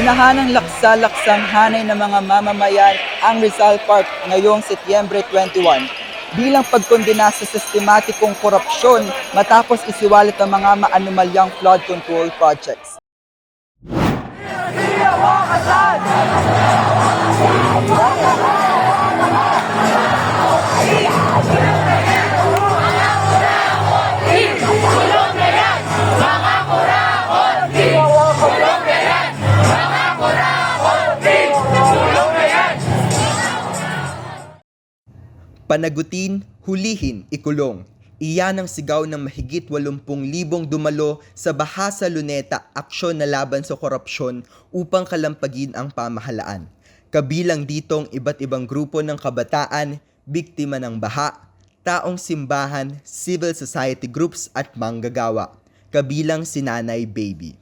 Tinahanang laksa-laksang hanay ng mga mamamayan ang Rizal Park ngayong Setyembre 21 bilang pagkondena sa sistematikong korupsyon matapos isiwalat ang mga maanumalyang flood control projects. Panagutin, hulihin, ikulong. Iyan ang sigaw ng mahigit 80,000 dumalo sa Bahasa Luneta aksyon na laban sa korupsyon upang kalampagin ang pamahalaan. Kabilang ditong iba't ibang grupo ng kabataan, biktima ng baha, taong simbahan, civil society groups at manggagawa. Kabilang si Nanay Baby.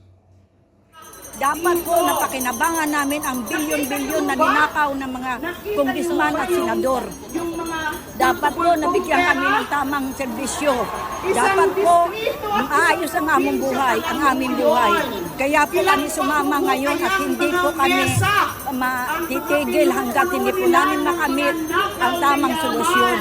Dapat po napakinabangan namin ang bilyon-bilyon na ninakaw ng mga kongresman at senador. Dapat po nabigyan kami ng tamang serbisyo. Dapat po maayos ang aming buhay, ang aming buhay. Kaya po kami sumama ngayon at hindi po kami matitigil hanggat hindi po namin makamit ang tamang solusyon.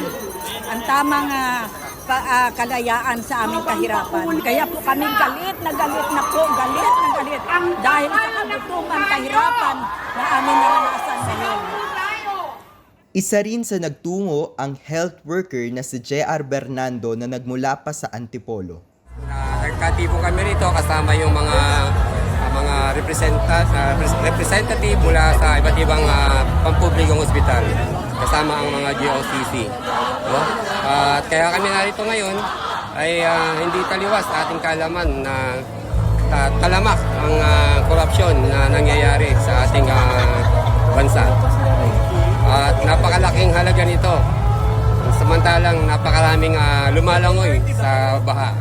Ang tamang ah, pa- ah, kalayaan sa aming kahirapan. Kaya po kami galit na galit na po, galit na galit dahil sa kagutuman, kahirapan na aming naranasan. Isa rin sa nagtungo ang health worker na si J.R. Bernando na nagmula pa sa Antipolo. Uh, nagkatipong kami rito kasama yung mga ah, mga representa, ah, repres- representative mula sa iba't ibang uh, pampublikong ospital kasama ang mga GOCC. No? At kaya kami narito ngayon ay ah, hindi taliwas ating kalaman na ta- talamak ang ah, korupsyon na nangyayari sa ating ah, bansa. At napakalaking halaga nito. Samantalang napakaraming ah, lumalangoy sa baha.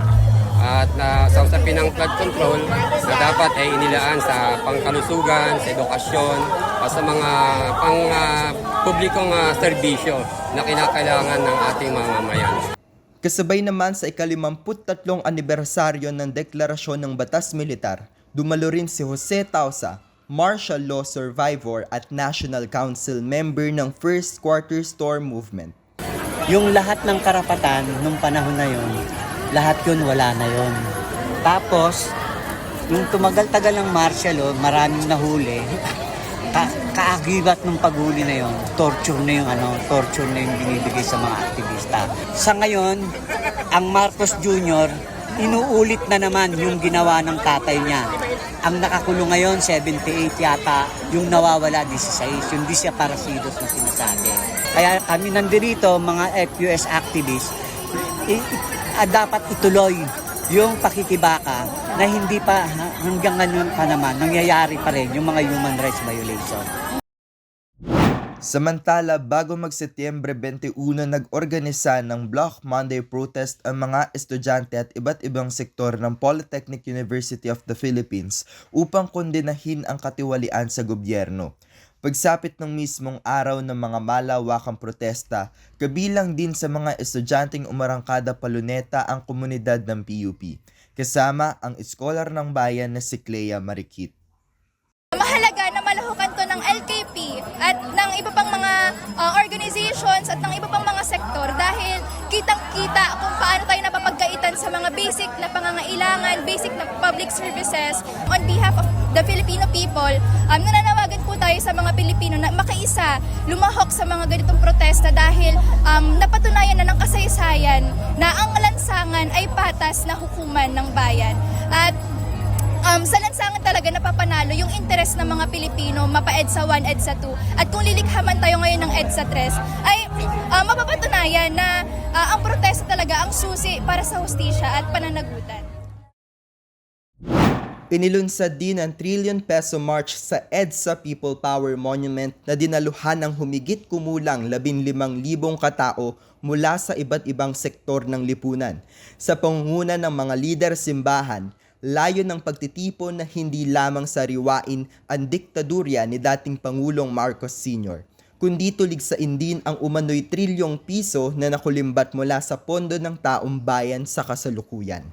At na sa usapin ng flood control na dapat ay inilaan sa pangkalusugan, sa edukasyon, o sa mga pang ah, publikong ah, serbisyo na kinakailangan ng ating mga mamayan. Kasabay naman sa ikalimamput-tatlong anibersaryo ng Deklarasyon ng Batas Militar, dumalo rin si Jose Tausa, martial law survivor at National Council member ng First Quarter Storm Movement. yung lahat ng karapatan nung panahon na yon, lahat yun wala na yon. Tapos, nung tumagal-tagal ng martial law, maraming nahuli. Ka kaagibat ng paghuli na yon, torture na yung ano, torture na yung binibigay sa mga aktivista. Sa ngayon, ang Marcos Jr., inuulit na naman yung ginawa ng tatay niya. Ang nakakulong ngayon, 78 yata, yung nawawala, 16. Yung di siya parasidos na sinasabi. Kaya kami nandito, mga FUS activists, i- i- ah, dapat ituloy yung pakikibaka na hindi pa ha- hanggang ngayon pa naman nangyayari pa rin yung mga human rights violation. Samantala, bago mag-Setyembre 21, nag-organisa ng Block Monday protest ang mga estudyante at iba't ibang sektor ng Polytechnic University of the Philippines upang kondenahin ang katiwalian sa gobyerno. Pagsapit ng mismong araw ng mga malawakang protesta, kabilang din sa mga estudyanteng umarangkada paluneta ang komunidad ng PUP, kasama ang iskolar ng bayan na si Clea Marikit. Mahalaga na malahukan to ng LKP at ng iba pang mga uh, organizations at ng iba pang mga sektor dahil kitang-kita kung paano tayo napapagkaitan sa mga basic na pangangailangan, basic na public services on behalf of the Filipino people. Um, nananawagan po tayo sa mga Pilipino na makaisa, lumahok sa mga ganitong protesta dahil um, napatunayan na ng kasaysayan na ang lansangan ay patas na hukuman ng bayan. At um, sa lansangan talaga napapanalo yung interest ng mga Pilipino mapa EDSA 1, EDSA 2 at kung lilikha man tayo ngayon ng EDSA 3 ay uh, mapapatunayan na uh, ang protesta talaga ang susi para sa hustisya at pananagutan. Inilunsad din ang trillion peso march sa EDSA People Power Monument na dinaluhan ng humigit kumulang 15,000 katao mula sa iba't ibang sektor ng lipunan. Sa pangunguna ng mga lider simbahan, layo ng pagtitipon na hindi lamang sariwain ang diktadurya ni dating Pangulong Marcos Sr., kundi tuligsain din ang umano'y trilyong piso na nakulimbat mula sa pondo ng taong bayan sa kasalukuyan.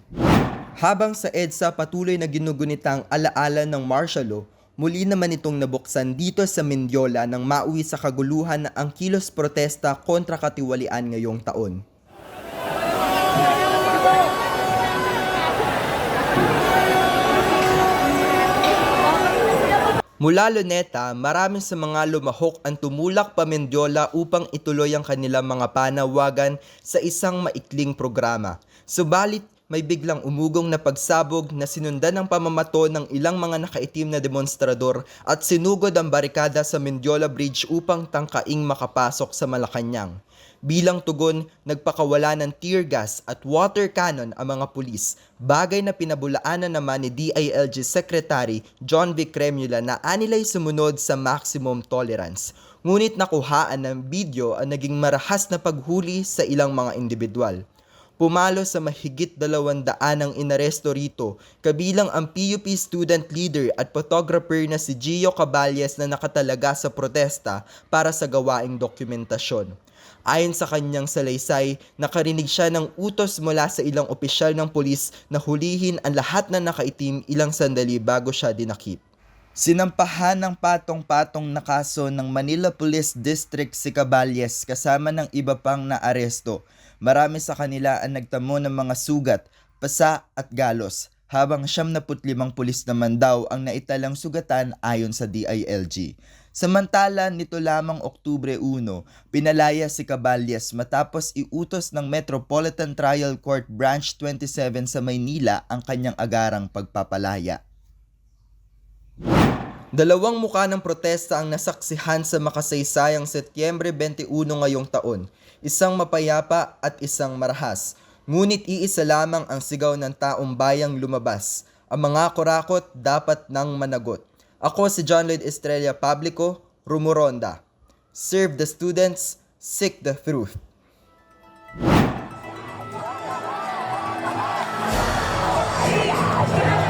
Habang sa EDSA patuloy na ginugunitang alaala ng martial law, Muli naman itong nabuksan dito sa Mendiola nang mauwi sa kaguluhan na ang kilos protesta kontra katiwalian ngayong taon. Mula Luneta, marami sa mga lumahok ang tumulak pa Mendiola upang ituloy ang kanilang mga panawagan sa isang maikling programa. Subalit, may biglang umugong na pagsabog na sinundan ng pamamato ng ilang mga nakaitim na demonstrador at sinugod ang barikada sa Mendiola Bridge upang tangkaing makapasok sa Malacanang. Bilang tugon, nagpakawala ng tear gas at water cannon ang mga pulis, bagay na pinabulaanan naman ni DILG Secretary John Remula na anilay sumunod sa maximum tolerance. Ngunit nakuhaan ng video ang naging marahas na paghuli sa ilang mga individual. Pumalo sa mahigit dalawang daan ang inaresto rito, kabilang ang PUP student leader at photographer na si Gio Caballes na nakatalaga sa protesta para sa gawaing dokumentasyon. Ayon sa kanyang salaysay, nakarinig siya ng utos mula sa ilang opisyal ng pulis na hulihin ang lahat na nakaitim ilang sandali bago siya dinakip. Sinampahan ng patong-patong na kaso ng Manila Police District si Caballes kasama ng iba pang naaresto. Marami sa kanila ang nagtamo ng mga sugat, pasa at galos, habang 75 pulis naman daw ang naitalang sugatan ayon sa DILG. Samantala, nito lamang Oktubre 1, pinalaya si Caballes matapos iutos ng Metropolitan Trial Court Branch 27 sa Maynila ang kanyang agarang pagpapalaya. Dalawang muka ng protesta ang nasaksihan sa makasaysayang Setyembre 21 ngayong taon, isang mapayapa at isang marahas. Ngunit iisa lamang ang sigaw ng taong bayang lumabas. Ang mga kurakot dapat nang managot. Ako si John Lloyd Estrella Publico, Rumuronda. Serve the students, seek the truth. Yeah!